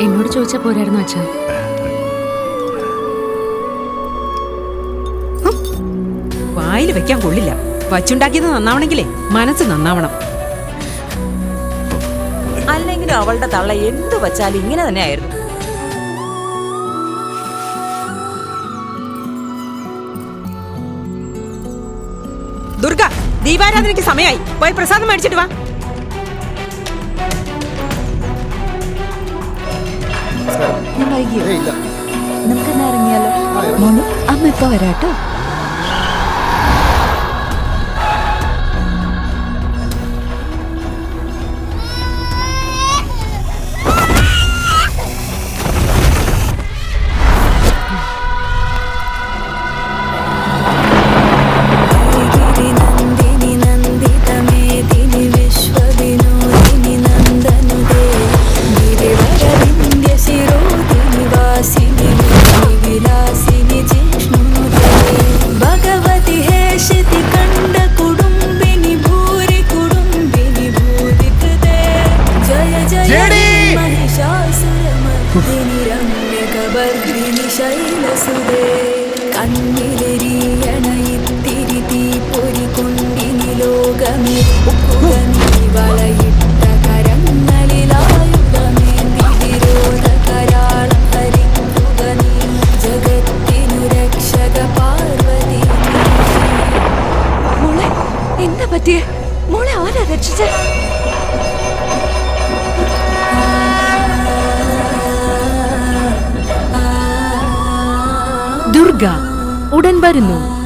എന്നോട് ചോദിച്ചാ പോരായിരുന്നു അച്ഛാ. വായിൽ വെക്കാൻ കൊള്ളില്ല. വച്ചുണ്ടാക്കിയത് നന്നാവണമെങ്കിലേ മനസ്സ് നന്നാവണം. അല്ലെങ്കിലും അവളുടെ തള്ള എന്തു വച്ചാലും ഇങ്ങനെ തന്നെ ആയിരുന്നു ദുർഗ! ദീപാരാധനയ്ക്ക് സമയമായി പോയി പ്രസാദം മേടിച്ചിട്ട് വാ. നമുക്ക് ഇറങ്ങിയാലോ? അമ്മ ഇപ്പൊ വരാട്ടോ. ശൈലസുതേ കണ്ണിലെരിയണ ഇത്തിരി തീ പൊരികൊണ്ടിനി ലോകമേ വളയിട്ട കരങ്ങളിലായുധമേതിരോധ കരാളം ഹരിക്കുക നീ ജഗത്തിനു രക്ഷക പാർവതി മോളെ എന്നാ പറ്റിയേ? മോളെ ആരാ രക്ഷിച്ചേ? ഉടൻ വരുന്നു.